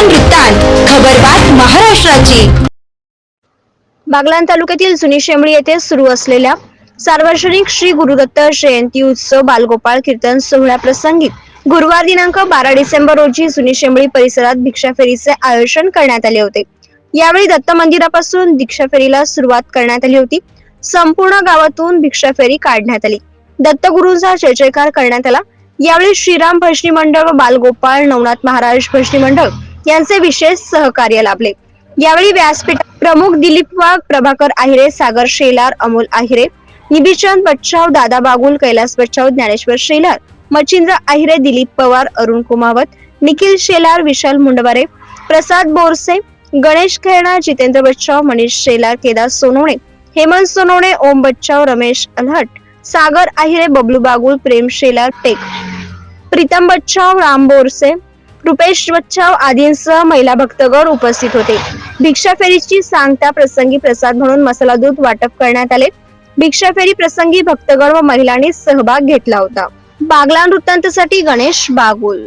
वृत्तांत खबरबात महाराष्ट्राची. बागलाण तालुक्यातील जुनी शेंबळी येथे सुरू असलेल्या सार्वजनिक श्री गुरुदत्त जयंती उत्सव बालगोपाळ कीर्तन सोहळ्याप्रसंगी गुरुवार दिनांक बारा डिसेंबर रोजी जुनी शेंबळी परिसरात भिक्षा फेरीचे आयोजन करण्यात आले होते. यावेळी दत्त मंदिरापासून दीक्षा फेरीला सुरुवात करण्यात आली होती. संपूर्ण गावातून भिक्षा फेरी काढण्यात आली. दत्तगुरूंचा जय जयकार करण्यात आला. यावेळी श्रीराम भजनी मंडळ व बालगोपाळ नवनाथ महाराज भजनी मंडळ यांचे विशेष सहकार्य लाभले. यावेळी व्यासपीठ प्रमुख दिलीप वाघ प्रभाकर आहिरे सागर शेलार अमोल आहिरे निबिचंद बच्चाव दादा बागुल कैलास बच्चाव ज्ञानेश्वर शेलार मच्छिंद्र आहिरे दिलीप पवार अरुण कुमावत निखिल शेलार विशाल मुंडवारे प्रसाद बोरसे गणेश खेळणा जितेंद्र बच्चाव मनीष शेलार केदार सोनवणे हेमंत सोनवणे ओम बच्चाव रमेश अलहट सागर आहिरे बबलू बागुल प्रेम शेलार टेक. प्रीतम बच्चाव राम बोरसे कृपेश बच्चाव आदींसह महिला भक्तगण उपस्थित होते. भिक्षा फेरीची सांगता प्रसंगी प्रसाद म्हणून मसाला दूध वाटप करण्यात आले. भिक्षा फेरी प्रसंगी भक्तगण व महिलांनी सहभाग घेतला होता. बागला वृत्तांतसाठी गणेश बागुल